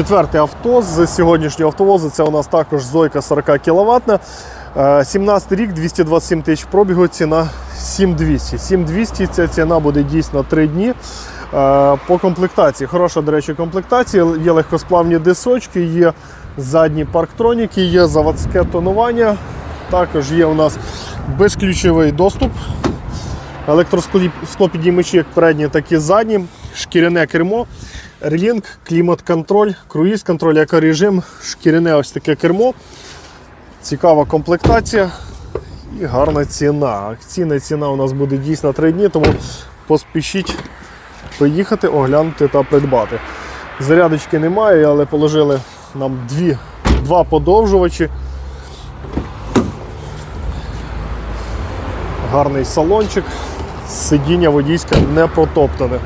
Четверте авто з сьогоднішнього автовозу. Це у нас також Зойка 40 кВт. 17 рік, 227 тисяч пробігу, ціна 7200. 7200 ця ціна буде дійсно 3 дні. Е, По комплектації. Хороша, до речі, комплектація. Є легкосплавні дисочки, є задні парктроніки, є заводське тонування. Також є у нас безключовий доступ. Електросклопідіймачі як передні, так і задні, шкіряне кермо, релінг, клімат-контроль, круїз-контроль, екорежим, шкіряне ось таке кермо. Цікава комплектація і гарна ціна. Акційна ціна у нас буде дійсно 3 дні, тому поспішіть поїхати, оглянути та придбати. Зарядочки немає, але положили нам дві, два подовжувачі. Гарний салончик, сидіння водійське не протоптане.